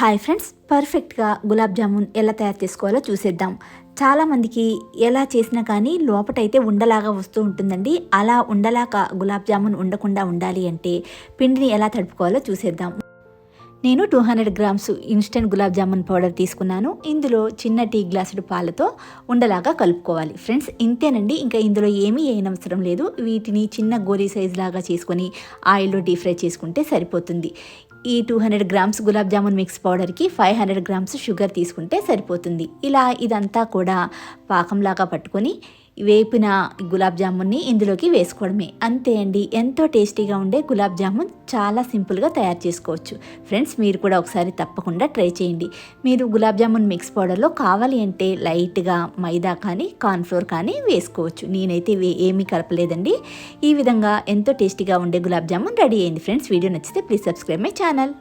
Hi friends పర్ఫెక్ట్గా గులాబ్ జామున్ ఎలా తయారు చేసుకోవాలో చూసేద్దాం. చాలామందికి ఎలా చేసినా కానీ లోపటైతే ఉండలాగా వస్తూ ఉంటుందండి. అలా ఉండలాగా గులాబ్ జామున్ ఉండకుండా ఉండాలి అంటే పిండిని ఎలా తడుపుకోవాలో చూసేద్దాం. నేను two hundred grams instant gulab jamun powder తీసుకున్నాను. ఇందులో చిన్న టీ గ్లాసుడు పాలతో ఉండలాగా కలుపుకోవాలి. ఫ్రెండ్స్ ఇంతేనండి. ఇంకా ఇందులో ఏమీ వేయనవసరం లేదు. వీటిని చిన్న గోరీ సైజ్ లాగా చేసుకొని ఆయిల్లో డీప్ ఫ్రై చేసుకుంటే సరిపోతుంది. ఈ two hundred grams gulab jamun mix పౌడర్కి five hundred grams sugar తీసుకుంటే సరిపోతుంది. ఇలా ఇదంతా కూడా పాకంలాగా పట్టుకొని వేపిన గులాబ్ జామున్ని ఇందులోకి వేసుకోవడమే. అంతే అండి ఎంతో టేస్టీగా ఉండే గులాబ్ జామున్ చాలా సింపుల్గా తయారు చేసుకోవచ్చు. ఫ్రెండ్స్ మీరు కూడా ఒకసారి తప్పకుండా ట్రై చేయండి. మీరు గులాబ్ జామున్ మిక్స్ పౌడర్లో కావాలి అంటే లైట్గా మైదా కానీ కార్న్ఫ్లోర్ కానీ వేసుకోవచ్చు. నేనైతే ఏమీ కలపలేదండి. ఈ విధంగా ఎంతో టేస్టీగా ఉండే గులాబ్ జామున్ రెడీ అయింది. ఫ్రెండ్స్ వీడియో నచ్చితే ప్లీజ్ సబ్స్క్రైబ్ మై ఛానల్.